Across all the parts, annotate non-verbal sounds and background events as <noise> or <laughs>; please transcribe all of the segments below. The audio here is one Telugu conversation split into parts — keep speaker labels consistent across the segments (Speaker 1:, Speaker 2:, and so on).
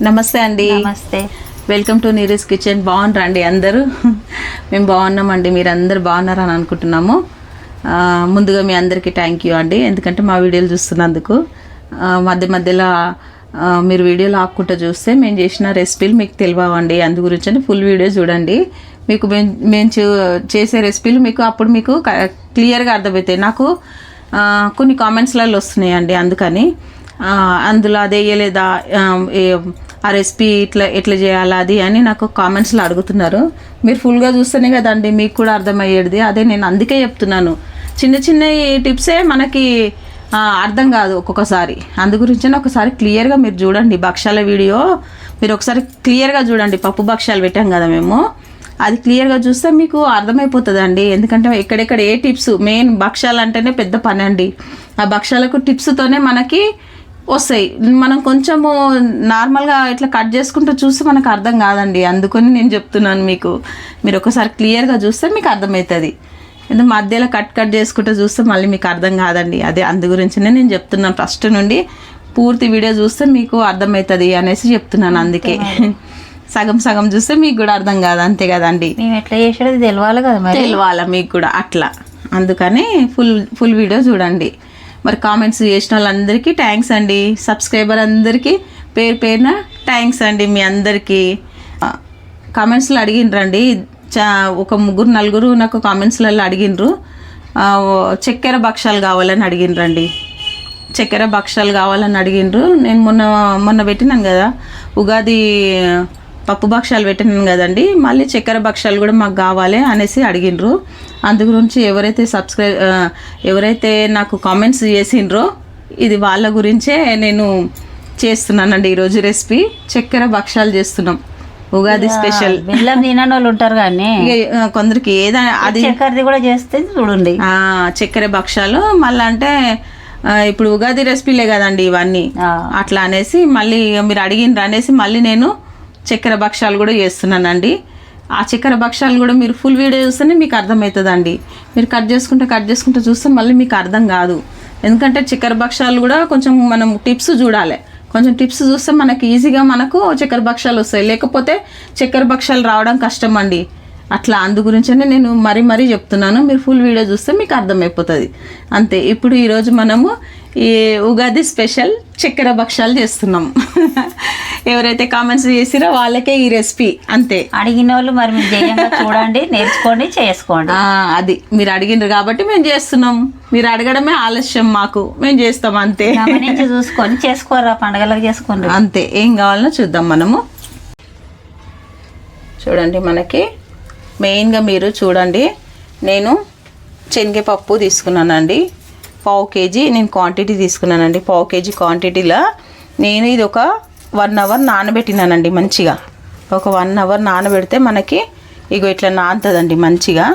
Speaker 1: నమస్తే అండి.
Speaker 2: నమస్తే.
Speaker 1: వెల్కమ్ టు నీరస్ కిచెన్ బాగున్నారా అండి అందరూ? మేము బాగున్నామండి మీరు అందరు బాగున్నారని అనుకుంటున్నాము. ముందుగా మీ అందరికీ థ్యాంక్ యూ అండి. ఎందుకంటే మా వీడియోలు చూస్తున్నందుకు. మధ్య మధ్యలో మీరు వీడియోలు ఆపుకుంటూ చూస్తే మేము చేసిన రెసిపీలు మీకు తెలియవండి. అందు గురించి ఫుల్ వీడియో చూడండి. మీకు మేము మేము చేసే రెసిపీలు మీకు అప్పుడు మీకు క్లియర్గా అర్థమవుతాయి. నాకు కొన్ని కామెంట్స్లలో వస్తున్నాయండి అందుకని. అందులో అది వేయలేదా ఆ, రెసిపీ ఇట్లా ఎట్లా చేయాలా అది అని నాకు కామెంట్స్లో అడుగుతున్నారు. మీరు ఫుల్గా చూస్తేనే కదండి మీకు కూడా అర్థమయ్యేది. అదే నేను అందుకే చెప్తున్నాను. చిన్న చిన్న టిప్సే మనకి అర్థం కాదు ఒక్కొక్కసారి. అందు గురించి ఒకసారి క్లియర్గా మీరు చూడండి భక్ష్యాల వీడియో. మీరు ఒకసారి క్లియర్గా చూడండి. పప్పు భక్ష్యాలు పెట్టాం కదా మేము. అది క్లియర్గా చూస్తే మీకు అర్థమైపోతుంది అండి ఎందుకంటే ఎక్కడెక్కడ ఏ టిప్స్ మెయిన్ భక్ష్యాలు అంటేనే పెద్ద పని అండి. ఆ భక్ష్యాలకు టిప్స్తోనే మనకి వస్తాయి. మనం కొంచెము నార్మల్గా ఇట్లా కట్ చేసుకుంటూ చూస్తే మనకు అర్థం కాదండి. అందుకని నేను చెప్తున్నాను మీకు. మీరు ఒకసారి క్లియర్గా చూస్తే మీకు అర్థమవుతుంది. ఎందుకు మధ్యలో కట్ కట్ చేసుకుంటూ చూస్తే మళ్ళీ మీకు అర్థం కాదండి. అదే అందు గురించినే నేను చెప్తున్నాను. ఫస్ట్ నుండి పూర్తి వీడియో చూస్తే మీకు అర్థమవుతుంది అనేసి చెప్తున్నాను అందుకే. సగం సగం చూస్తే మీకు కూడా అర్థం కాదు. అంతే కదండి.
Speaker 2: ఎట్లా చేసేది తెలియాలి కదా మరి?
Speaker 1: తెలియాలా మీకు కూడా అట్లా. అందుకని ఫుల్ ఫుల్ వీడియో చూడండి. మరి కామెంట్స్ చేసిన వాళ్ళందరికీ థ్యాంక్స్ అండి. సబ్స్క్రైబర్ అందరికీ పేరు పేరున థ్యాంక్స్ అండి మీ అందరికీ. కామెంట్స్లో అడిగినరండి చా ఒక ముగ్గురు నలుగురు నాకు కామెంట్స్లలో అడిగినరు చక్కెర భక్షాలు కావాలని అడిగినరండి చక్కెర భక్షాలు కావాలని అడిగిండ్రు. నేను మొన్న మొన్న పెట్టినాను కదా. ఉగాది పప్పు భక్షాలు పెట్టినాను కదండి మళ్ళీ చక్కెర భక్షాలు కూడా మాకు కావాలి అనేసి అడిగిండ్రు. అందు గురించి ఎవరైతే సబ్స్క్రైబ్ ఎవరైతే నాకు కామెంట్స్ చేసిండ్రో ఇది వాళ్ళ గురించే నేను చేస్తున్నానండి ఈరోజు రెసిపీ చక్కెర భక్షాలు చేస్తున్నాం. ఉగాది స్పెషల్
Speaker 2: బెల్లం తినని వాళ్ళు ఉంటారు కానీ <laughs>
Speaker 1: కొందరికి ఏదైనా అది
Speaker 2: చక్కెరది కూడా చేస్తే చూడండి.
Speaker 1: చక్కెర భక్షాలు మళ్ళీ అంటే ఇప్పుడు ఉగాది రెసిపీలే కదండి ఇవన్నీ. అట్లా అనేసి మళ్ళీ మీరు అడిగిండ్రు అనేసి మళ్ళీ నేను చక్కెర భక్షాలు కూడా చేస్తున్నానండి. ఆ చక్కెర భక్షాలు కూడా మీరు ఫుల్ వీడియో చూస్తేనే మీకు అర్థమవుతుందండి. మీరు కట్ చేసుకుంటే కట్ చేసుకుంటే చూస్తే మళ్ళీ మీకు అర్థం కాదు. ఎందుకంటే చక్కెర భక్షాలు కూడా కొంచెం మనం టిప్స్ చూడాలి. కొంచెం టిప్స్ చూస్తే మనకి ఈజీగా మనకు చక్కెర భక్షాలు వస్తాయి. లేకపోతే చక్కెర భక్షాలు రావడం కష్టం అండి అట్లా అందు గురించనే నేను మరీ మరీ చెప్తున్నాను. మీరు ఫుల్ వీడియో చూస్తే మీకు అర్థమైపోతుంది. అంతే ఇప్పుడు ఈరోజు మనము ఈ ఉగాది స్పెషల్ చక్కెర భక్షాలు చేస్తున్నాం. <laughs> ఎవరైతే కామెంట్స్ చేసిరో వాళ్ళకే ఈ రెసిపీ అంతే.
Speaker 2: అడిగిన వాళ్ళు మరి చూడండి నేర్చుకోండి చేసుకోండి.
Speaker 1: అది మీరు అడిగినారు కాబట్టి మేము చేస్తున్నాం. మీరు అడగడమే ఆలస్యం మాకు మేము చేస్తాం అంతే. <laughs>
Speaker 2: చూసుకొని చేసుకోరా పండగలకు చేసుకోండి
Speaker 1: అంతే ఏం కావాలనో చూద్దాం మనము. చూడండి మనకి మెయిన్గా మీరు చూడండి. నేను శనగపప్పు తీసుకున్నానండి. పావు కేజీ నేను క్వాంటిటీ తీసుకున్నానండి. పావు కేజీ క్వాంటిటీలో నేను ఇది ఒక వన్ అవర్ నానబెట్టినానండి మంచిగా. ఒక వన్ అవర్ నానబెడితే మనకి ఇగో ఇట్లా నానుతుందండి మంచిగా.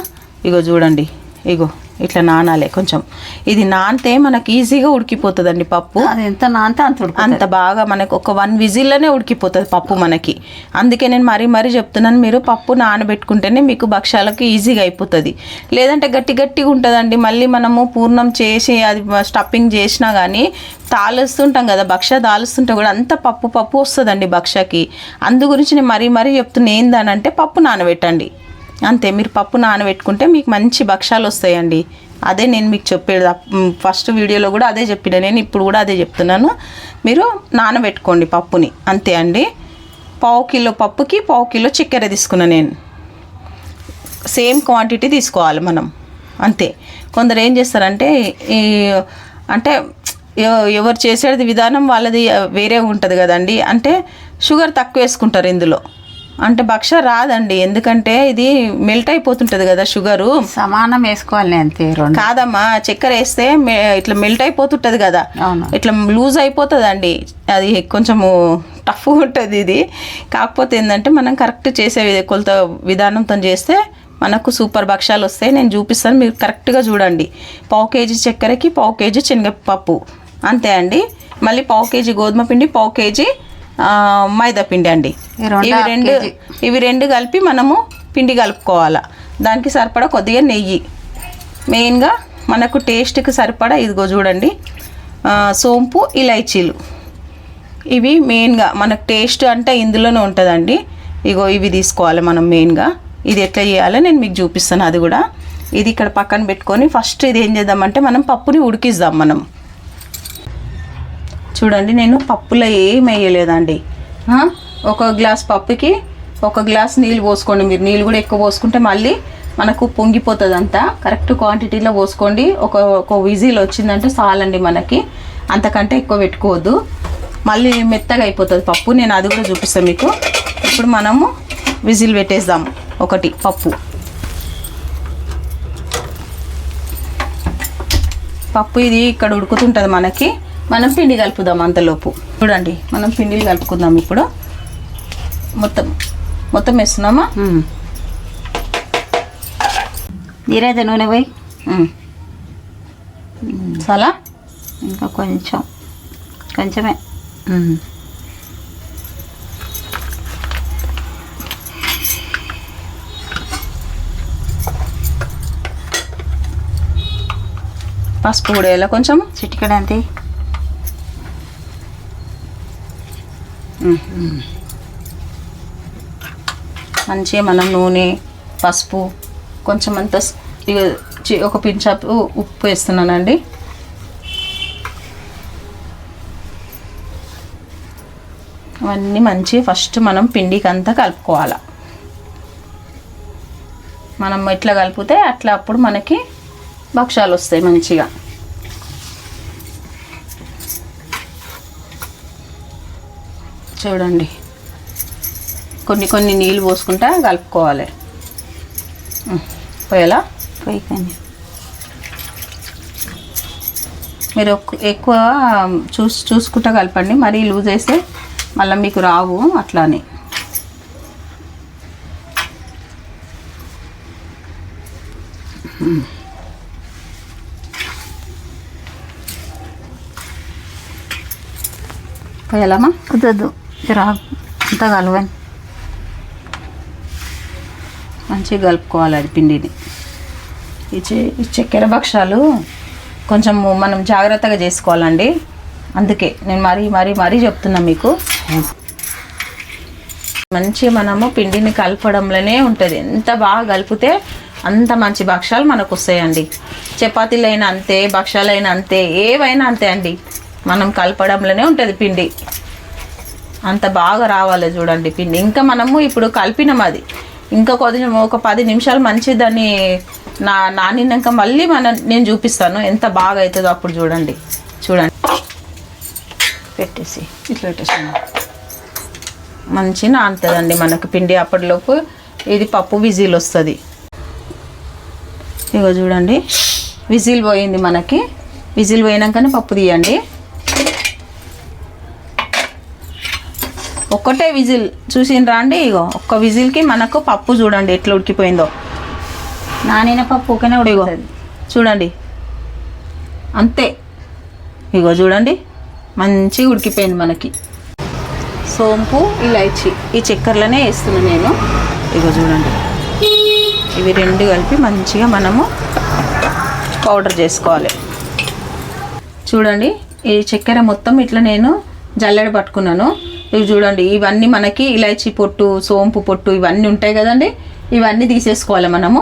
Speaker 1: ఇగో చూడండి. ఇగో. ఇట్లా నానాలి కొంచెం. ఇది నానితే మనకి ఈజీగా ఉడికిపోతుందండి పప్పు.
Speaker 2: ఎంత నాంతే అంత
Speaker 1: అంత బాగా మనకు ఒక వన్ విజిల్లోనే ఉడికిపోతుంది పప్పు మనకి. అందుకే నేను మరీ మరీ చెప్తున్నాను మీరు పప్పు నానబెట్టుకుంటేనే మీకు భక్ష్యాలకు ఈజీగా అయిపోతుంది. లేదంటే గట్టి గట్టిగా ఉంటుందండి. మళ్ళీ మనము పూర్ణం చేసి అది స్టఫింగ్ చేసినా కానీ తాలుస్తుంటాం కదా భక్ష్య తాలుస్తుంటే కూడా అంత పప్పు పప్పు వస్తుందండి భక్ష్యకి. అందు గురించి నేను మరీ మరీ చెప్తున్నా ఏందనంటే పప్పు నానబెట్టండి. అంతే మీరు పప్పు నానబెట్టుకుంటే మీకు మంచి భక్ష్యాలు వస్తాయండి. అదే నేను మీకు చెప్పేది. ఫస్ట్ వీడియోలో కూడా అదే చెప్పిన నేను ఇప్పుడు కూడా అదే చెప్తున్నాను. మీరు నానబెట్టుకోండి పప్పుని. అంతే అండి. పావు కిలో పప్పుకి పావు కిలో చక్కెర తీసుకున్నా నేను. సేమ్ క్వాంటిటీ తీసుకోవాలి మనం. అంతే. కొందరు ఏం చేస్తారంటే ఈ అంటే ఎవరు చేసేది విధానం వాళ్ళది వేరే ఉంటుంది కదండి. అంటే షుగర్ తక్కువ వేసుకుంటారు ఇందులో. అంటే భక్ష రాదండి. ఎందుకంటే ఇది మెల్ట్ అయిపోతుంటుంది కదా షుగరు
Speaker 2: సమానం వేసుకోవాలి అంతే
Speaker 1: కాదమ్మా చక్కెర వేస్తే ఇట్లా మెల్ట్ అయిపోతుంటుంది కదా. ఇట్లా లూజ్ అయిపోతుందండి. అది కొంచెము టఫ్ ఉంటుంది ఇది. కాకపోతే ఏంటంటే మనం కరెక్ట్ చేసే కొలత విధానంతో చేస్తే మనకు సూపర్ భక్ష్యాలు వస్తాయి. నేను చూపిస్తాను మీరు కరెక్ట్గా చూడండి. పావు కేజీ చక్కెరకి పావు కేజీ శనగపప్పు. అంతే అండి. మళ్ళీ పావు కేజీ గోధుమ పిండి పావు కేజీ మైదా పిండి అండి. ఇవి రెండు. ఇవి రెండు కలిపి మనము పిండి కలుపుకోవాలా. దానికి సరిపడా కొద్దిగా నెయ్యి. మెయిన్గా మనకు టేస్ట్కి సరిపడా ఇదిగో చూడండి. సోంపు ఇలైచీలు. ఇవి మెయిన్గా మనకు టేస్ట్ అంటే ఇందులోనే ఉంటుందండి. ఇగో ఇవి తీసుకోవాలి మనం మెయిన్గా. ఇది ఎట్లా చేయాలో నేను మీకు చూపిస్తాను అది కూడా. ఇది ఇక్కడ పక్కన పెట్టుకొని ఫస్ట్ ఇది ఏం చేద్దామంటే మనం పప్పుని ఉడికిద్దాం మనం. చూడండి నేను పప్పులో ఏం వేయలేదండి. ఒక గ్లాస్ పప్పుకి ఒక గ్లాస్ నీళ్ళు పోసుకోండి మీరు. నీళ్ళు కూడా ఎక్కువ పోసుకుంటే మళ్ళీ మనకు పొంగిపోతుంది అంతా కరెక్ట్ క్వాంటిటీలో పోసుకోండి. ఒక ఒక విజిల్ వచ్చిందంటే చాలండి మనకి. అంతకంటే ఎక్కువ పెట్టుకోవద్దు. మళ్ళీ మెత్తగా అయిపోతుంది పప్పు. నేను అది కూడా చూపిస్తాను మీకు. ఇప్పుడు మనము విజిల్ పెట్టేద్దాం. ఒకటి పప్పు. పప్పు ఇది ఇక్కడ ఉడుకుతుంటుంది మనకి. మనం పిండి కలుపుదాం అంతలోపు. చూడండి మనం పిండిలు కలుపుకుందాం ఇప్పుడు. మొత్తం మొత్తం వేస్తున్నామా?
Speaker 2: నీరైతే నూనె పోయి.
Speaker 1: చాలా?
Speaker 2: ఇంకా కొంచెం కొంచెమే.
Speaker 1: పసుపు కూడా వేయాలా కొంచెం
Speaker 2: చిటికడ
Speaker 1: మంచిగా మనం నూనె పసుపు కొంచెం అంత చి- ఒక పించాపు ఉప్పు వేస్తున్నానండి. అవన్నీ మంచి ఫస్ట్ మనం పిండికి అంతా కలుపుకోవాలి. మనం ఎట్లా కలిపితే అట్లా అప్పుడు మనకి భక్షాలు వస్తాయి మంచిగా. చూడండి. కొన్ని కొన్ని నీళ్ళు పోసుకుంటా కలుపుకోవాలి. పోయేలా?
Speaker 2: పోయి కానీ
Speaker 1: మీరు ఎక్కువ చూసి చూసుకుంటా కలపండి. మరీ లూజ్ వేస్తే మళ్ళీ మీకు రావు అట్లా అని పోయాలమ్మా
Speaker 2: కుదరదు జరా అంతా కలవని.
Speaker 1: మంచిగా కలుపుకోవాలి అది పిండిని. ఈ ఈ చక్కెర భక్షాలు కొంచెం మనం జాగ్రత్తగా చేసుకోవాలండి. అందుకే నేను మరీ మరీ మరీ చెప్తున్నా మీకు. మంచిగా మనము పిండిని కలపడంలోనే ఉంటుంది. ఎంత బాగా కలిపితే అంత మంచి భక్షాలు మనకు వస్తాయండి. చపాతీలైనా అంతే భక్షాలైనా అంతే ఏవైనా అంతే అండి. మనం కలపడంలోనే ఉంటుంది పిండి. అంత బాగా రావాలి చూడండి పిండి. ఇంకా మనము ఇప్పుడు కలిపినాం అది. ఇంకా కొంచెం ఒక పది నిమిషాలు మంచి దాన్ని నా నానినాక మళ్ళీ మన నేను చూపిస్తాను. ఎంత బాగా అవుతుందో అప్పుడు చూడండి. చూడండి. పెట్టేసి ఇట్లా పెట్టేసాను మంచి నానుతుందండి మనకు పిండి అప్పటిలోపు. ఇది పప్పు విజిల్ వస్తుంది. ఇగో చూడండి. విజిల్ పోయింది మనకి. విజిల్ పోయినాకనే పప్పు తీయండి. ఒక్కటే విజిల్ చూసిండ్రా అండి? ఇగో ఒక్క విజిల్కి మనకు పప్పు చూడండి ఎట్లా ఉడికిపోయిందో.
Speaker 2: నానిన పప్పు
Speaker 1: ఇగో
Speaker 2: ఉడుకుతుంది.
Speaker 1: చూడండి. అంతే. ఇగో చూడండి. మంచిగా ఉడికిపోయింది మనకి. సోంపు ఇలాచి. ఈ చక్కెరలోనే వేస్తున్నాను నేను. ఇగో చూడండి. ఇవి రెండు కలిపి మంచిగా మనము పౌడర్ చేసుకోవాలి. చూడండి ఈ చక్కెర మొత్తం ఇట్లా నేను జల్లెడ పట్టుకున్నాను. ఇవి చూడండి ఇవన్నీ మనకి ఇలాచి పొట్టు సోంపు పొట్టు ఇవన్నీ ఉంటాయి కదండి. ఇవన్నీ తీసేసుకోవాలి మనము.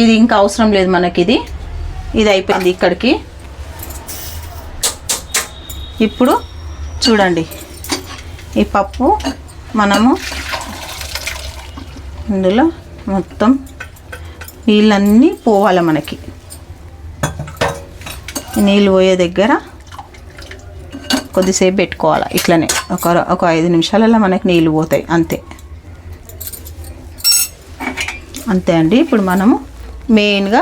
Speaker 1: ఇది ఇంకా అవసరం లేదు మనకి ఇది ఇది అయిపోయింది ఇక్కడికి. ఇప్పుడు చూడండి ఈ పప్పు మనము ఇందులో మొత్తం నీళ్ళన్నీ పోవాలి మనకి. నీళ్ళు పోయే దగ్గర కొద్దిసేపు పెట్టుకోవాలి. ఇట్లనే. ఒక ఒక ఐదు నిమిషాలలో మనకి నీళ్ళు పోతాయి. అంతే. అంతే అండి. ఇప్పుడు మనము మెయిన్గా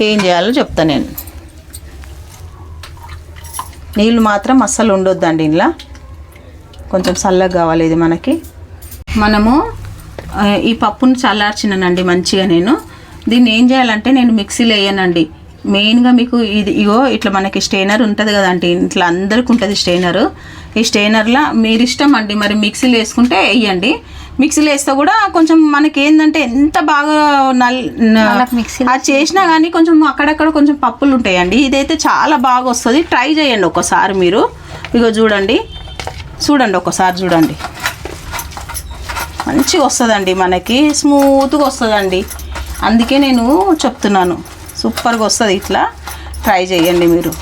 Speaker 1: ఏం చేయాలో చెప్తా నేను. నీళ్ళు మాత్రం అస్సలు ఉండొద్దండి ఇంట్లో కొంచెం చల్లగా కావాలి ఇది మనకి. మనము ఈ పప్పును చల్లార్చినానండి మంచిగా నేను. దీన్ని ఏం చేయాలంటే నేను మిక్సీలో వేయనండి మెయిన్గా మీకు ఇది ఇగో ఇట్లా మనకి స్టెయినర్ ఉంటుంది కదండి ఇట్లా అందరికి ఉంటుంది స్టెయినర్ ఈ స్టెయినర్లో మీరు ఇష్టం అండి మరి మిక్సీలో వేసుకుంటే వేయండి. మిక్సీలో వేస్తే కూడా కొంచెం మనకి ఏంటంటే ఎంత బాగా నల్
Speaker 2: మిక్సీలో
Speaker 1: అది చేసినా కానీ కొంచెం అక్కడక్కడ కొంచెం పప్పులు ఉంటాయండి. ఇదైతే చాలా బాగా వస్తుంది. ట్రై చేయండి ఒకసారి మీరు. ఇగో చూడండి. చూడండి ఒకసారి చూడండి. మంచిగా వస్తుందండి మనకి. స్మూత్గా వస్తుందండి. అందుకే నేను చెప్తున్నాను. సూపర్గా వస్తుంది ఇట్లా. ట్రై చేయండి మీరు.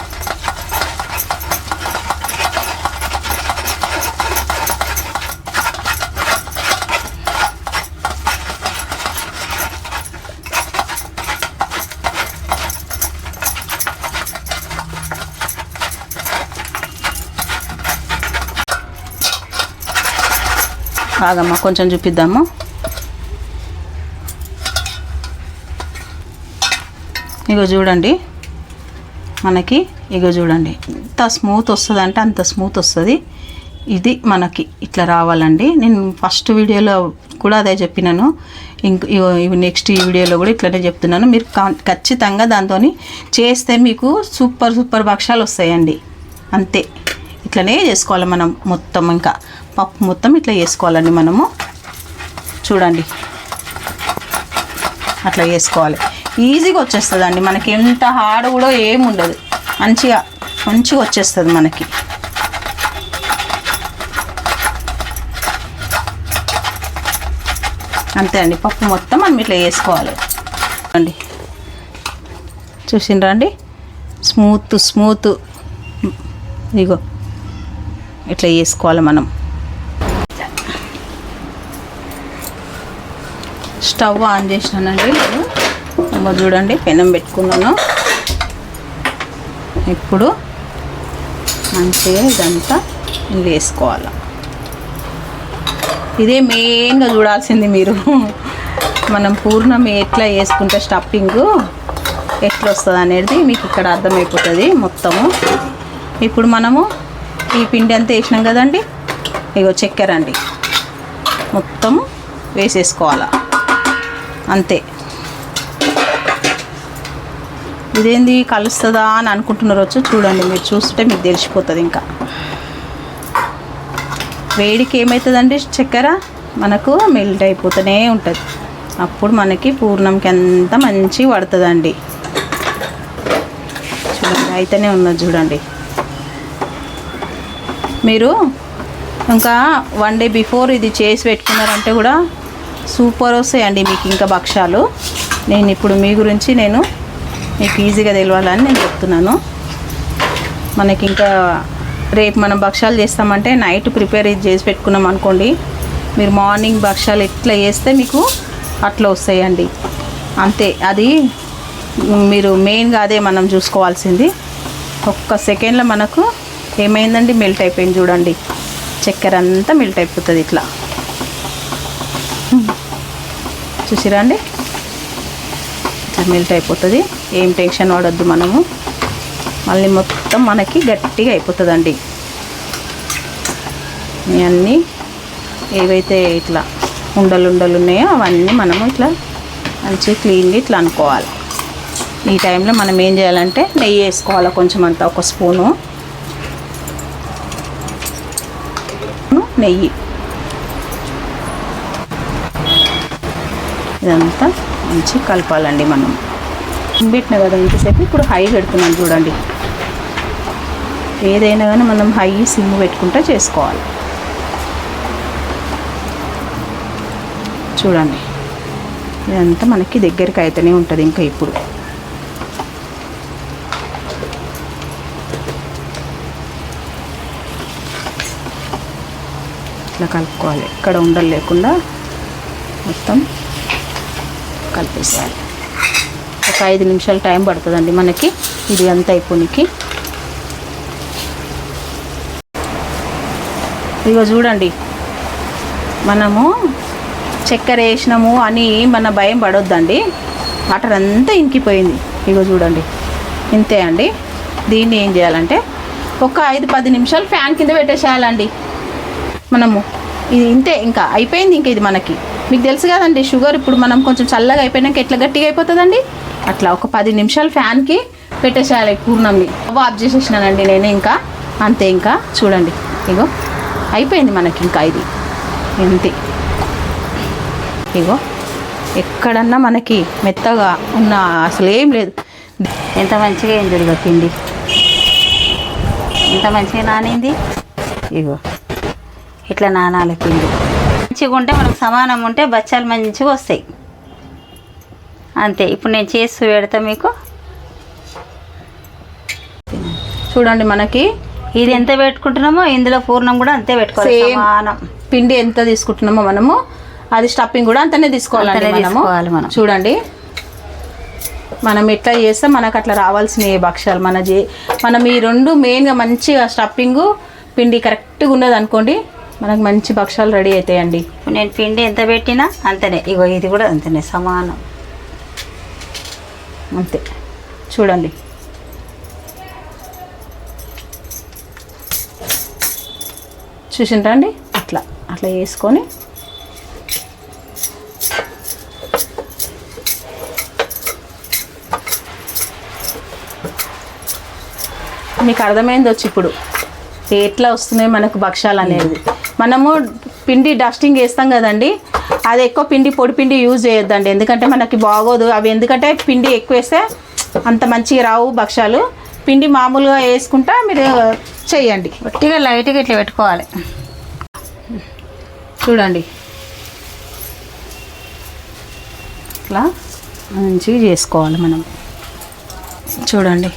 Speaker 1: ఆగమ్మా కొంచెం చూపిద్దాము. ఇగో చూడండి. మనకి ఇగో చూడండి. ఎంత స్మూత్ వస్తుంది అంటే అంత స్మూత్ వస్తుంది. ఇది మనకి ఇట్లా రావాలండి. నేను ఫస్ట్ వీడియోలో కూడా అదే చెప్పినాను. ఇంక ఇవి నెక్స్ట్ ఈ వీడియోలో కూడా ఇట్లనే చెప్తున్నాను. మీరు ఖచ్చితంగా దాంతో చేస్తే మీకు సూపర్ సూపర్ భక్షాలు వస్తాయండి. అంతే. ఇట్లనే చేసుకోవాలి మనం మొత్తం ఇంకా. పప్పు మొత్తం ఇట్లా చేసుకోవాలండి మనము. చూడండి. అట్లా చేసుకోవాలి. ఈజీగా వచ్చేస్తుంది అండి మనకి ఎంత హార్డ్ కూడా ఏమి ఉండదు. మంచిగా మంచిగా వచ్చేస్తుంది మనకి. అంతే అండి. పప్పు మొత్తం మనం ఇట్లా వేసుకోవాలి. అండి. చూసిండ్రా అండి? Smooth smooth. ఇగో ఇట్లా వేసుకోవాలి మనం. స్టవ్ ఆన్ చేసినానండి నేను. ఇంకా చూడండి పెనం పెట్టుకున్నాను. ఇప్పుడు మంచిగా ఇదంతా ఇందులో వేసుకోవాలి. ఇదే మెయిన్గా చూడాల్సింది మీరు. మనం పూర్ణం ఎట్లా వేసుకుంటే స్టఫింగ్ ఎట్లా వస్తుంది అనేది మీకు ఇక్కడ అర్థమైపోతుంది మొత్తము. ఇప్పుడు మనము ఈ పిండి అంతా వేసినాం కదండి ఇగో చక్కెర అండి. మొత్తం వేసేసుకోవాలి. అంతే. ఇదేంది కలుస్తుందా అని అనుకుంటున్నారు వచ్చి చూడండి మీరు చూస్తే మీకు తెలిసిపోతుంది ఇంకా. వేడికి ఏమవుతుందండి చక్కెర మనకు మెల్ట్ అయిపోతూనే ఉంటుంది. అప్పుడు మనకి పూర్ణంకి అంత మంచి పడుతుందండి. చూడండి అయితేనే ఉన్నది చూడండి. మీరు ఇంకా వన్ డే బిఫోర్ ఇది చేసి పెట్టుకున్నారంటే కూడా సూపర్ వస్తాయండి మీకు ఇంకా భక్ష్యాలు. నేను ఇప్పుడు మీ గురించి నేను మీకు ఈజీగా తెలియాలని నేను చెప్తున్నాను. మనకి ఇంకా రేపు మనం భక్షాలు చేస్తామంటే నైట్ ప్రిపేర్ చేసి పెట్టుకున్నాం అనుకోండి మీరు మార్నింగ్ భక్షాలు ఎట్లా చేస్తే మీకు అట్లా వస్తాయండి. అంతే అది మీరు మెయిన్గా అదే మనం చూసుకోవాల్సింది. ఒక్క సెకండ్లో మనకు ఏమైందండి? మెల్ట్ అయిపోయింది చూడండి. చక్కెర అంతా మెల్ట్ అయిపోతుంది ఇట్లా. చూసిరా అండి? ఇట్లా మెల్ట్ అయిపోతుంది. ఏం టెన్షన్ పడొద్దు మనము. మళ్ళీ మొత్తం మనకి గట్టిగా అయిపోతుందండి. అన్నీ ఏవైతే ఇట్లా ఉండలు ఉండలు ఉన్నాయో అవన్నీ మనము ఇట్లా మంచిగా క్లీన్గా ఇట్లా అనుకోవాలి. ఈ టైంలో మనం ఏం చేయాలంటే నెయ్యి వేసుకోవాలి కొంచెం అంతా ఒక స్పూను. నెయ్యి. ఇదంతా మంచి కలపాలండి మనం. పెట్టిన కదా ఇంతసేపు? ఇప్పుడు హై పెడుతున్నాను చూడండి. ఏదైనా కానీ మనం హై సిమ్ పెట్టుకుంటా చేసుకోవాలి. చూడండి. ఇదంతా మనకి దగ్గరికి అయితేనే ఉంటుంది ఇంకా ఇప్పుడు. ఇట్లా కలుపుకోవాలి. ఇక్కడ ఉండలు లేకుండా మొత్తం కలిపేసేయాలి ఒక ఐదు నిమిషాలు టైం పడుతుందండి మనకి. ఇది అంత అయిపోనికి. ఇగో చూడండి. మనము చక్కెర వేసినాము అని మన భయం పడొద్దండి. వాటర్ అంతా ఇంకిపోయింది. ఇగో చూడండి. ఇంతే అండి. దీన్ని ఏం చేయాలంటే ఒక ఐదు పది నిమిషాలు ఫ్యాన్ కింద పెట్టేసేయాలండి. మనము. ఇది ఇంతే ఇంకా అయిపోయింది ఇంక ఇది మనకి. మీకు తెలుసు కదండి షుగర్ ఇప్పుడు మనం కొంచెం చల్లగా అయిపోయినాక ఎట్లా గట్టిగా అయిపోతుందండి? అట్లా ఒక పది నిమిషాలు ఫ్యాన్కి పెట్టేసేయాలి పూర్ణంని. అవ్వ ఆఫ్ చేసేసినానండి నేను ఇంకా. అంతే ఇంకా. చూడండి. ఇగో అయిపోయింది మనకి ఇంకా ఇది. ఎంతే ఇగో ఎక్కడన్నా మనకి మెత్తగా ఉన్న అసలు ఏం లేదు.
Speaker 2: ఎంత మంచిగా ఏం జరిగా పిండి ఎంత మంచిగా నానింది?
Speaker 1: ఇగో
Speaker 2: ఇట్లా నానాలి పిండి మంచిగా ఉంటే మనకు సమానం ఉంటే బచ్చాలు మంచిగా వస్తాయి. అంతే ఇప్పుడు నేను చేసి పెడతా మీకు.
Speaker 1: చూడండి మనకి
Speaker 2: ఇది ఎంత పెట్టుకుంటున్నామో ఇందులో పూర్ణం కూడా అంతే పెట్టుకోవాలి. సమానం.
Speaker 1: పిండి ఎంత తీసుకుంటున్నామో మనము అది స్టఫింగ్ కూడా అంతనే మనము.
Speaker 2: తీసుకోవాలి మనం.
Speaker 1: చూడండి. మనం ఎట్లా చేస్తే మనకు అట్లా రావాల్సిన భక్ష్యాలు. మన జే మనం ఈ రెండు మెయిన్గా మంచిగా స్టఫింగ్ పిండి కరెక్ట్గా ఉన్నది అనుకోండి మనకు మంచి భక్ష్యాలు రెడీ అవుతాయండి
Speaker 2: నేను పిండి ఎంత పెట్టినా అంతనే. ఇగో ఇది కూడా అంతనే సమానం.
Speaker 1: అంతే. చూడండి. చూసిండ్రా అండి? అట్లా అట్లా వేసుకొని మీకు అర్థమైంది వచ్చి ఇప్పుడు. ఎట్లా వస్తున్నాయి మనకు భక్ష్యాలు అనేది? మనము పిండి డస్టింగ్ వేస్తాం కదండి అది ఎక్కువ పిండి పొడి పిండి యూజ్ చేయొద్దండి. ఎందుకంటే మనకి బాగోదు. అవి ఎందుకంటే పిండి ఎక్కువ వేస్తే అంత మంచిగా రావు భక్ష్యాలు. పిండి మామూలుగా వేసుకుంటా మీరు చేయండి.
Speaker 2: గట్టిగా లైట్గా ఇట్లా పెట్టుకోవాలి.
Speaker 1: చూడండి. ఇట్లా మంచిగా చేసుకోవాలి మనం. చూడండి.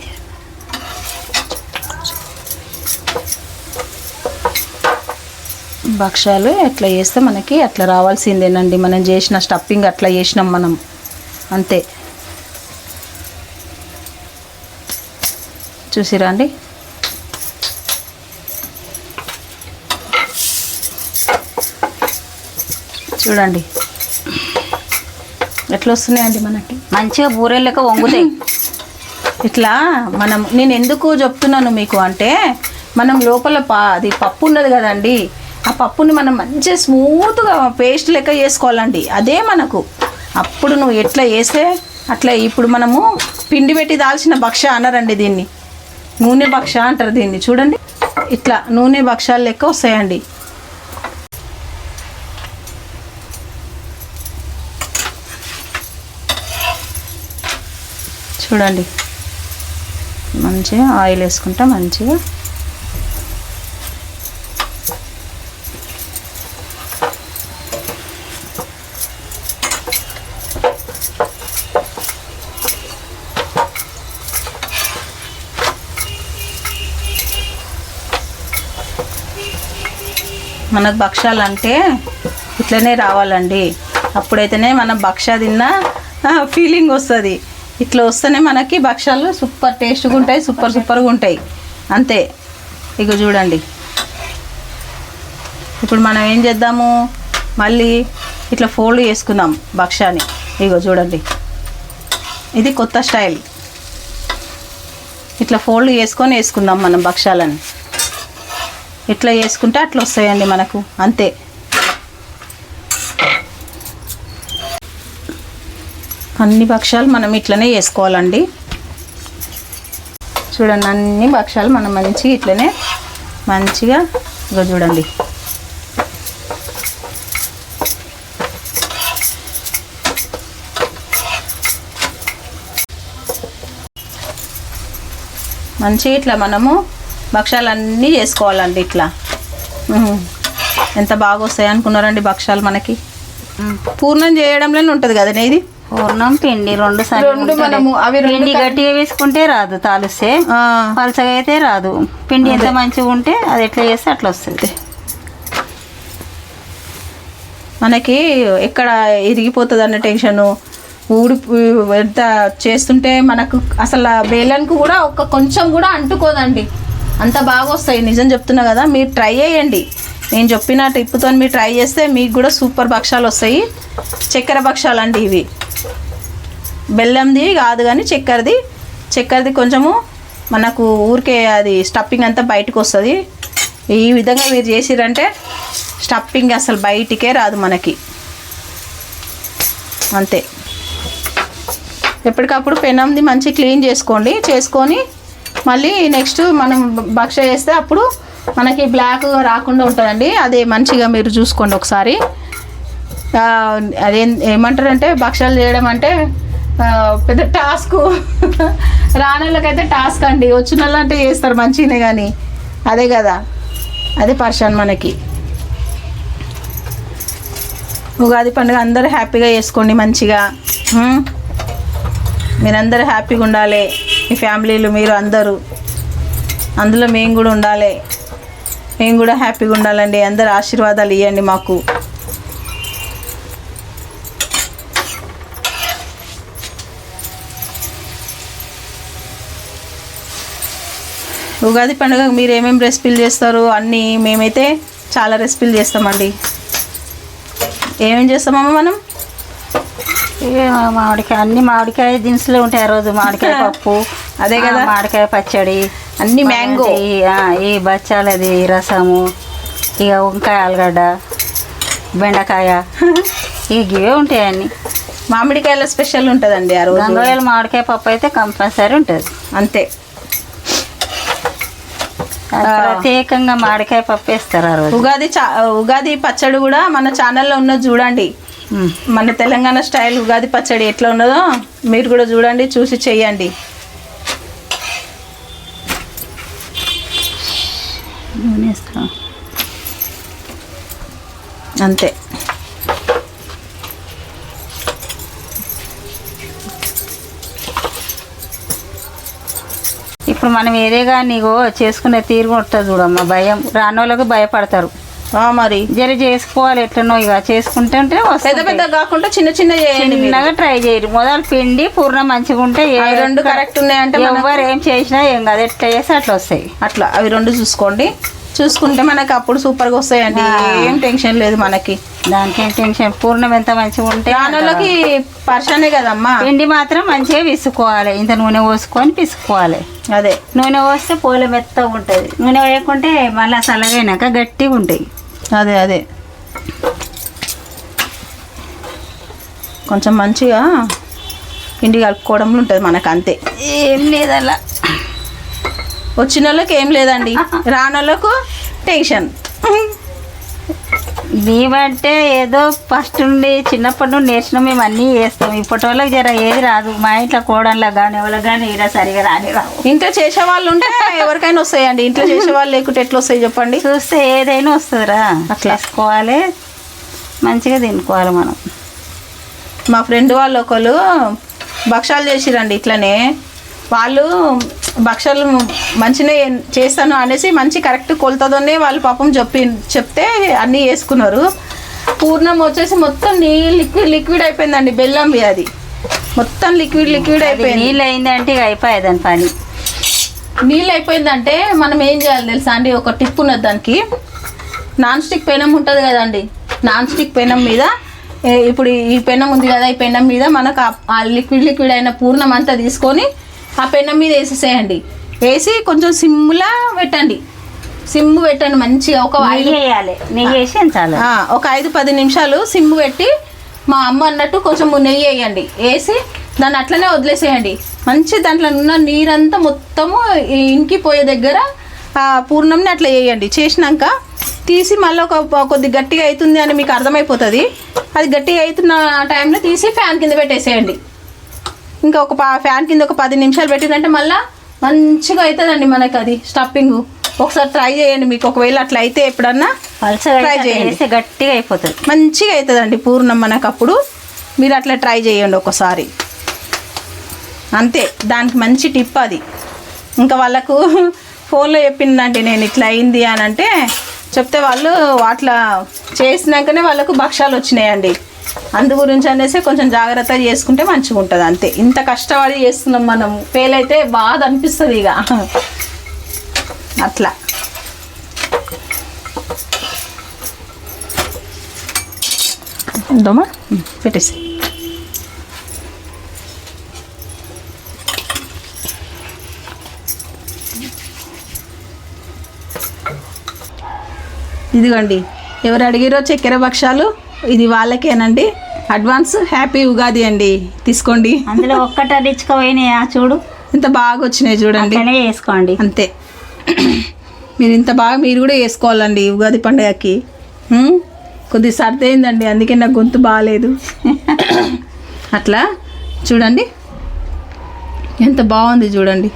Speaker 1: భక్ష్యాలు ఎట్లా చేస్తే మనకి అట్లా రావాల్సిందేనండి. మనం చేసిన స్టఫింగ్ అట్లా చేసినాం మనం. అంతే. చూసిరా అండి? చూడండి. ఎట్లా వస్తున్నాయండి మనకి?
Speaker 2: మంచిగా బూరెలు లెక్క వంగుతాయి.
Speaker 1: ఇట్లా మనం నేను ఎందుకు చెప్తున్నాను మీకు అంటే మనం లోపల పా అది పప్పు ఉన్నది కదండి. ఆ పప్పుని మనం మంచిగా స్మూత్గా పేస్ట్ లెక్క చేసుకోవాలండి. అదే మనకు. అప్పుడు నువ్వు ఎట్లా వేస్తే అట్లా ఇప్పుడు మనము పిండి పెట్టి దాల్చిన భక్ష అనరండి దీన్ని. నూనె భక్ష అంటారు దీన్ని. చూడండి. ఇట్లా నూనె భక్షాలు లెక్క వస్తాయండి. చూడండి. మంచిగా ఆయిల్ వేసుకుంటా మంచిగా మనకు భక్ష్యాలు అంటే ఇట్లనే రావాలండి. అప్పుడైతేనే మనం భక్ష తిన్న ఫీలింగ్ వస్తుంది. ఇట్లా వస్తేనే మనకి భక్ష్యాలు సూపర్ టేస్ట్గా ఉంటాయి సూపర్ సూపర్గా ఉంటాయి అంతే. ఇక చూడండి. ఇప్పుడు మనం ఏం చేద్దాము? మళ్ళీ ఇట్లా ఫోల్డ్ చేసుకుందాం భక్ష్యాన్ని ఇగో చూడండి. ఇది కొత్త స్టైల్. ఇట్లా ఫోల్డ్ చేసుకొని వేసుకుందాం మనం భక్ష్యాలని. ఇట్లా వేసుకుంటే అట్లా వస్తాయండి మనకు అంతే. అన్ని భక్ష్యాలు మనం ఇట్లనే చేసుకోవాలండి. చూడండి అన్ని భక్ష్యాలు మనం మంచిగా ఇట్లనే మంచిగా ఇగో చూడండి. మంచిగా ఇట్లా మనము భక్ష్యాలన్నీ చేసుకోవాలండి ఇట్లా. ఎంత బాగా వస్తాయి అనుకున్నారండి భక్ష్యాలు మనకి? పూర్ణం చేయడంలోనే ఉంటుంది కదా ఇది?
Speaker 2: పూర్ణం పిండి రెండు సార్లు
Speaker 1: రెండు. మనము అవి
Speaker 2: పిండి గట్టిగా వేసుకుంటే రాదు తాలుస్తే. పలసగా అయితే రాదు. పిండి ఎంత మంచిగా ఉంటే అది ఎట్లా చేస్తే అట్లా వస్తుంది.
Speaker 1: మనకి ఎక్కడ ఇరిగిపోతుంది అన్న టెన్షను ఊడి ఎంత చేస్తుంటే మనకు అసలు బేలన్కు కూడా ఒక కొంచెం కూడా అంటుకోదండి. అంత బాగా వస్తాయి నిజం చెప్తున్నా కదా. మీరు ట్రై చేయండి. నేను చెప్పిన టిప్తో మీరు ట్రై చేస్తే మీకు కూడా సూపర్ భక్షాలు వస్తాయి చక్కెర భక్షాలు అండి ఇవి. బెల్లంది కాదు కానీ చక్కెరది. చక్కెరది కొంచెము మనకు ఊరికే అది స్టఫింగ్ అంతా బయటకు వస్తుంది ఈ విధంగా మీరు చేసిరంటే స్టఫింగ్ అసలు బయటికే రాదు మనకి. అంతే. ఎప్పటికప్పుడు పెనంది మంచి క్లీన్ చేసుకోండి. చేసుకొని మళ్ళీ నెక్స్ట్ మనం భక్ష చేస్తే అప్పుడు మనకి బ్లాక్ రాకుండా ఉంటుందండి. అదే మంచిగా మీరు చూసుకోండి ఒకసారి. అదే అదేం ఏమంటారంటే భక్షాలు చేయడం అంటే పెద్ద టాస్క్. <laughs> రానోళ్ళకైతే టాస్క్ అండి. వచ్చిన అంటే చేస్తారు మంచిగానే కానీ. అదే కదా. అదే పర్షన్ మనకి. ఉగాది పండుగ అందరూ హ్యాపీగా చేసుకోండి మంచిగా. మీరందరూ హ్యాపీగా ఉండాలి. మీ ఫ్యామిలీలు మీరు అందరూ. అందులో మేము కూడా ఉండాలి. మేము కూడా హ్యాపీగా ఉండాలండి. అందరు ఆశీర్వాదాలు ఇవ్వండి మాకు. ఉగాది పండుగ మీరు ఏమేమి రెసిపీలు చేస్తారు? అన్నీ మేమైతే చాలా రెసిపీలు చేస్తామండి. ఏమేం చేస్తామమ్మా మనం?
Speaker 2: మామిడికాయ అన్ని మామిడికాయ దినుసులు ఉంటాయి ఆ రోజు. మామిడికాయ పప్పు <laughs>
Speaker 1: అదే కదా.
Speaker 2: మామిడికాయ పచ్చడి
Speaker 1: అన్ని మ్యాంగో.
Speaker 2: ఈ బచ్చాలది రసము ఇక వంకాయ ఆలుగడ్డ బెండకాయ. <laughs> ఇవే ఉంటాయి అన్ని.
Speaker 1: మామిడికాయల స్పెషల్ ఉంటుందండి ఆ రోజు.
Speaker 2: గంగవేల మామిడికాయ పప్పు అయితే కంపల్సరీ ఉంటుంది.
Speaker 1: అంతే.
Speaker 2: ప్రత్యేకంగా మామిడికాయ పప్పు వేస్తారు ఆ రోజు.
Speaker 1: ఉగాది చా ఉగాది పచ్చడి కూడా మన ఛానల్లో ఉన్నది చూడండి. మన తెలంగాణ స్టైల్ ఉగాది పచ్చడి ఎట్లా ఉన్నదో మీరు కూడా చూడండి చూసి
Speaker 2: చేయండి
Speaker 1: అంతే.
Speaker 2: ఇప్పుడు మనం ఏదేగా నీకు చేసుకునే తీరు ఉంటుంది చూడమ్మా భయం. రానోళ్ళకి భయపడతారు.
Speaker 1: మరి
Speaker 2: జర చేసుకోవాలి ఎట్లనో ఇక. చేసుకుంటే ఉంటే
Speaker 1: పెద్ద. పెద్ద కాకుండా చిన్న చిన్న.
Speaker 2: చిన్నగా ట్రై చేయరు. మొదలు పిండి పూర్ణ మంచిగా ఉంటే ఏ-
Speaker 1: రెండు కరెక్ట్ ఉన్నాయంటే
Speaker 2: ఎవరు ఏం చేసినా ఏం కాదు. ఎట్లా చేస్తే అట్లా వస్తాయి.
Speaker 1: అట్లా. అవి రెండు చూసుకోండి. చూసుకుంటే మనకి అప్పుడు సూపర్గా వస్తాయండి. ఏం టెన్షన్ లేదు మనకి.
Speaker 2: దానికి ఏం టెన్షన్? పూర్ణం ఎంత మంచిగా ఉంటే
Speaker 1: దానిలోకి పర్షనే కదమ్మా.
Speaker 2: పిండి మాత్రం మంచిగా విసుకోవాలి ఇంత నూనె పోసుకొని పిసుకోవాలి
Speaker 1: అదే.
Speaker 2: నూనె పోస్తే పూల మెత్తగా ఉంటుంది. నూనె వేయకుంటే మళ్ళీ చల్లగైనాక గట్టిగా ఉంటాయి.
Speaker 1: అదే అదే. కొంచెం మంచిగా పిండి కలుపుకోవడంలో ఉంటుంది మనకు అంతే
Speaker 2: ఏం లేదు అలా
Speaker 1: వచ్చిన వాళ్ళకి ఏం లేదండి. <laughs> రాని వాళ్ళకు టెన్షన్.
Speaker 2: మేమంటే ఏదో ఫస్ట్ నుండి చిన్నప్పటి నుండి నేర్చిన మేము అన్నీ చేస్తాం. ఇప్పటి వాళ్ళకి జర ఏది రాదు. మా ఇంట్లో కోడళ్ళ కానీ ఎవరికి కానీ ఈడ సరిగా రాని రావు.
Speaker 1: ఇంట్లో చేసే వాళ్ళు ఉంటే ఎవరికైనా వస్తాయండి. ఇంట్లో చేసే వాళ్ళు లేకుంటే ఎట్లా వస్తాయి చెప్పండి?
Speaker 2: చూస్తే ఏదైనా వస్తుందిరా.
Speaker 1: అట్లా.
Speaker 2: చేసుకోవాలి మంచిగా తినుకోవాలి మనం.
Speaker 1: మా ఫ్రెండ్ వాళ్ళు ఒకళ్ళు భక్షాలు చేసిరండి ఇట్లనే. వాళ్ళు భక్షాలు మంచిగా చేస్తాను అనేసి మంచి కరెక్ట్ కొలతతోనే వాళ్ళు పాపం చెప్పి చెప్తే అన్నీ వేసుకున్నారు. పూర్ణం వచ్చేసి మొత్తం నీ లిక్విడ్ లిక్విడ్ అయిపోయిందండి బెల్లం అది. మొత్తం లిక్విడ్ లిక్విడ్ అయిపోయింది.
Speaker 2: నీళ్ళు అయిందంటే అయిపోయేది దాని పని.
Speaker 1: నీళ్ళు అయిపోయిందంటే మనం ఏం చేయాలి తెలుసా అండి? ఒక టిప్ ఉన్నది దానికి. నాన్ స్టిక్ పెనం ఉంటుంది కదండి. నాన్ స్టిక్ పెనం మీద ఇప్పుడు ఈ పెనం ఉంది కదా ఈ పెనం మీద మనకు ఆ లిక్విడ్ లిక్విడ్ అయిన పూర్ణం అంతా తీసుకొని ఆ పెనం మీద వేసేసేయండి. వేసి కొంచెం సిమ్లా పెట్టండి. సిమ్ పెట్టండి మంచిగా ఒక ఒక ఐదు పది నిమిషాలు సిమ్ పెట్టి మా అమ్మ అన్నట్టు కొంచెం నెయ్యి వేయండి. వేసి దాన్ని అట్లనే వదిలేసేయండి. మంచి దాంట్లో ఉన్న నీరంతా మొత్తము ఇంకిపోయే దగ్గర పూర్ణంని అట్లా వేయండి. చేసినాక తీసి మళ్ళీ ఒక ఒక కొద్ది గట్టిగా అవుతుంది అని మీకు అర్థమైపోతుంది. అది గట్టిగా అవుతున్న టైంలో తీసి ఫ్యాన్ కింద పెట్టేసేయండి. ఇంకా ఒక ఫ్యాన్ కింద ఒక పది నిమిషాలు పెట్టిందంటే మళ్ళీ మంచిగా అవుతుందండి మనకి అది స్టఫింగ్. ఒకసారి ట్రై చేయండి మీకు. ఒకవేళ అట్లా అయితే ఎప్పుడన్నా
Speaker 2: అయితే
Speaker 1: చేయండి.
Speaker 2: గట్టిగా అయిపోతుంది.
Speaker 1: మంచిగా అవుతుందండి పూర్ణం మనకు అప్పుడు మీరు అట్లా ట్రై చేయండి ఒకసారి. అంతే. దానికి మంచి టిప్ అది. ఇంకా వాళ్ళకు <laughs> ఫోన్లో చెప్పిందండి నేను ఇట్లా అయింది అని అంటే చెప్తే వాళ్ళు అట్లా చేసినాకనే వాళ్ళకు భక్ష్యాలు వచ్చినాయండి. అందు గురించి అనేసి కొంచెం జాగ్రత్త చేసుకుంటే మంచిగా ఉంటుంది అంతే. ఇంత కష్టపడి చేస్తున్నాం మనం. ఫెయిల్ అయితే బాధ అనిపిస్తుంది ఇక. <laughs> అట్లా. దోమా పెట్టేసి. ఇదిగోండి. ఎవరు అడిగిరో చక్కెర భక్షాలు ఇది వాళ్ళకేనండి. అడ్వాన్స్ హ్యాపీ ఉగాది అండి. తీసుకోండి.
Speaker 2: అందులో ఒక్కట రిచ్చుకపోయినాయా చూడు.
Speaker 1: ఇంత బాగా వచ్చినాయి చూడండి
Speaker 2: వేసుకోండి
Speaker 1: అంతే. మీరు ఇంత బాగా మీరు కూడా వేసుకోవాలండి ఉగాది పండుగకి. కొద్ది సర్ది అయిందండి అందుకే నాకు గొంతు బాగాలేదు అట్లా? చూడండి. ఎంత బాగుంది చూడండి.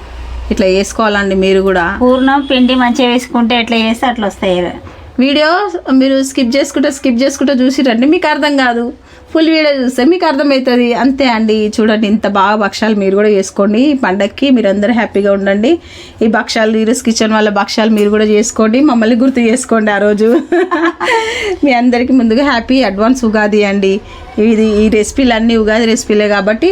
Speaker 1: ఇట్లా వేసుకోవాలండి మీరు కూడా.
Speaker 2: పూర్ణం పిండి మంచిగా వేసుకుంటే ఎట్లా చేస్తే అట్లా వస్తాయి.
Speaker 1: వీడియో మీరు స్కిప్ చేసుకుంటే స్కిప్ చేసుకుంటే చూసిరండి. మీకు అర్థం కాదు. ఫుల్ వీడియో చూస్తే మీకు అర్థమవుతుంది. అంతే అండి. చూడండి ఇంత బాగా భక్షాలు మీరు కూడా చేసుకోండి. పండక్కి మీరు అందరూ హ్యాపీగా ఉండండి. ఈ భక్షాలు ఈరోజు కిచెన్ వాళ్ళ భక్షాలు మీరు కూడా చేసుకోండి. మమ్మల్ని గుర్తు చేసుకోండి ఆ రోజు. <laughs> మీ అందరికీ ముందుగా హ్యాపీ అడ్వాన్స్ ఉగాది అండి. ఇది ఈ రెసిపీలు అన్నీ ఉగాది రెసిపీలే కాబట్టి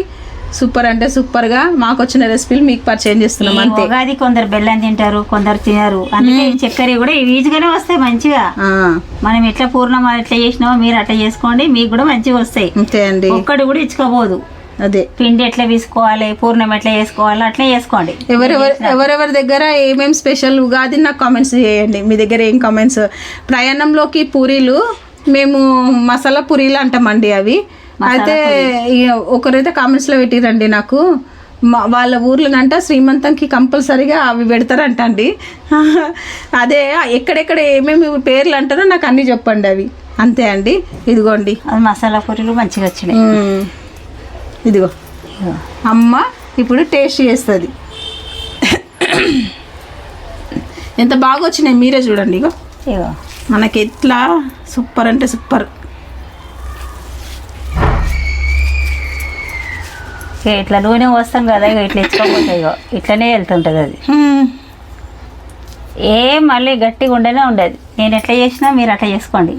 Speaker 1: సూపర్ అంటే సూపర్గా మాకు వచ్చిన రెసిపీలు మీకు పరిచయం చేస్తున్నాం అంతే.
Speaker 2: ఉగాది కొందరు బెల్లం తింటారు కొందరు తినరు. అందుకే చక్కెర కూడా ఈజీగానే వస్తాయి మంచిగా. మనం ఎట్లా పూర్ణం ఎట్లా చేసినామో మీరు అట్లా చేసుకోండి మీకు కూడా మంచిగా వస్తాయి.
Speaker 1: అంతే అండి.
Speaker 2: ఒక్కటి కూడా ఇచ్చుకోబోదు.
Speaker 1: అదే.
Speaker 2: పిండి ఎట్లా తీసుకోవాలి పూర్ణం ఎట్లా చేసుకోవాలి అట్లా చేసుకోండి
Speaker 1: ఎవరెవరు ఎవరెవరి దగ్గర ఏమేం స్పెషల్ ఉగాది నాకు కామెంట్స్ చేయండి. మీ దగ్గర ఏం కామెంట్స్ ప్రయాణంలోకి పూరీలు మేము మసాలా పూరీలు అంటామండి అవి. అయితే ఒకరైతే కామెంట్స్లో పెట్టిరండి నాకు. వాళ్ళ ఊర్లోనంట శ్రీమంతంకి కంపల్సరీగా అవి పెడతారంట అండి <laughs> అదే ఎక్కడెక్కడ ఏమేమి పేర్లు అంటారో నాకు అన్నీ చెప్పండి అవి. అంతే అండి. ఇదిగోండి.
Speaker 2: అది మసాలా పూరీలు మంచిగా వచ్చినాయి.
Speaker 1: ఇదిగో. అమ్మ ఇప్పుడు టేస్ట్ చేస్తుంది. <coughs> ఎంత బాగా వచ్చినాయి మీరే చూడండి ఇగో. మనకి ఎట్లా సూపర్ అంటే సూపర్.
Speaker 2: ఇట్లా నూనె వస్తాం కదా ఇక ఇట్లా ఇచ్చుకోపోతాయి ఇగో ఇట్లనే వెళ్తుంటుంది అది. ఏ మళ్ళీ గట్టిగా ఉండనే ఉండదు. నేను ఎట్లా చేసినా మీరు అట్లా చేసుకోండి.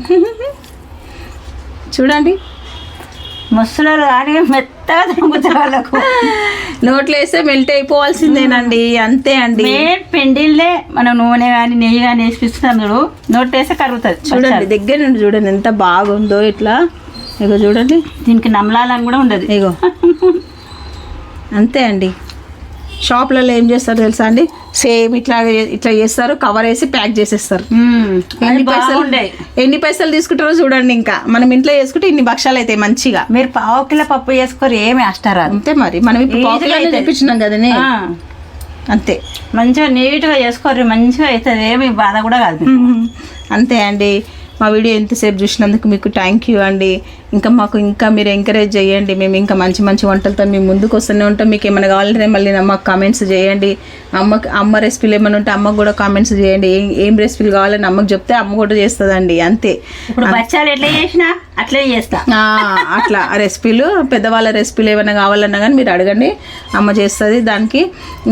Speaker 1: చూడండి.
Speaker 2: ముసలు కానీ మెత్తగా తగ్గుతారు వాళ్ళకు.
Speaker 1: నోట్లో వేస్తే మెల్ట్ అయిపోవాల్సిందేనండి అంతే అండి.
Speaker 2: మెయిన్ పిండిలే మనం నూనె కానీ నెయ్యి కానీ వేసిపిస్తున్నాం చూడు నోట్ వేస్తే కరుగుతుంది
Speaker 1: చూడండి దగ్గర నుండి చూడండి ఎంత బాగుందో ఇట్లా. ఇగో చూడండి.
Speaker 2: దీనికి నమ్మలాలని కూడా ఉండదు.
Speaker 1: ఇగో. <laughs> అంతే అండి. షాప్లలో ఏం చేస్తారు తెలుసా అండి? సేమ్ ఇట్లా ఇట్లా చేస్తారు కవర్ వేసి ప్యాక్ చేసేస్తారు. ఎన్ని పైసలు ఎన్ని పైసలు తీసుకుంటారో చూడండి ఇంకా. మనం ఇంట్లో చేసుకుంటే ఇన్ని భక్షాలు అవుతాయి మంచిగా.
Speaker 2: మీరు పావు కిలో పప్పు చేసుకోరు ఏమి అష్టారాదు
Speaker 1: అంతే మరి. మనం ఇప్పుడు. చూపించినాం కదనే. అంతే.
Speaker 2: మంచిగా నీట్గా చేసుకోరు మంచిగా అవుతుంది. ఏమి బాధ కూడా కాదు.
Speaker 1: అంతే అండి. మా వీడియో ఎంతసేపు చూసినందుకు మీకు థ్యాంక్ యూ అండి. ఇంకా మాకు ఇంకా మీరు ఎంకరేజ్ చేయండి. మేము ఇంకా మంచి మంచి వంటలతో మేము ముందుకు వస్తూనే ఉంటాం. మీకు ఏమైనా కావాలంటే మళ్ళీ మాకు కామెంట్స్ చేయండి. అమ్మకి అమ్మ రెసిపీలు ఏమైనా ఉంటే అమ్మకు కూడా కామెంట్స్ చేయండి. ఏం ఏం రెసిపీలు కావాలని అమ్మకు చెప్తే అమ్మ కూడా చేస్తుందండి. అంతే.
Speaker 2: ఇప్పుడు బచ్చాలు ఎట్లా చేసినా అట్లే చేస్తా.
Speaker 1: అట్లా. ఆ రెసిపీలు పెద్దవాళ్ళ రెసిపీలు ఏమైనా కావాలన్నా కానీ మీరు అడగండి. అమ్మ చేస్తుంది దానికి.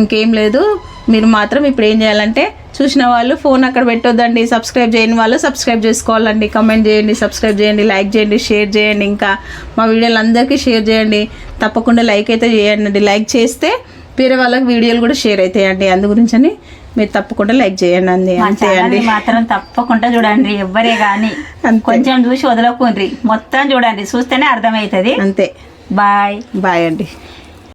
Speaker 1: ఇంకేం లేదు. మీరు మాత్రం ఇప్పుడు ఏం చేయాలంటే చూసిన వాళ్ళు ఫోన్ అక్కడ పెట్టొద్దండి సబ్స్క్రైబ్ చేయని వాళ్ళు సబ్స్క్రైబ్ చేసుకోవాలండి. కమెంట్ చేయండి సబ్స్క్రైబ్ చేయండి లైక్ చేయండి షేర్ చేయండి. ఇంకా మా వీడియోలు అందరికీ షేర్ చేయండి. తప్పకుండా లైక్ అయితే చేయండి. లైక్ చేస్తే వేరే వాళ్ళకి వీడియోలు కూడా షేర్ అవుతాయండి అందు గురించని మీరు తప్పకుండా లైక్ చేయండి. అండి అంతే అండి.
Speaker 2: మాత్రం తప్పకుండా చూడండి. ఎవ్వరే కానీ <laughs> కొంచెం చూసి వదలకుండ్రి మొత్తం చూడండి. చూస్తేనే అర్థమవుతుంది.
Speaker 1: అంతే.
Speaker 2: బాయ్
Speaker 1: బాయ్ అండి.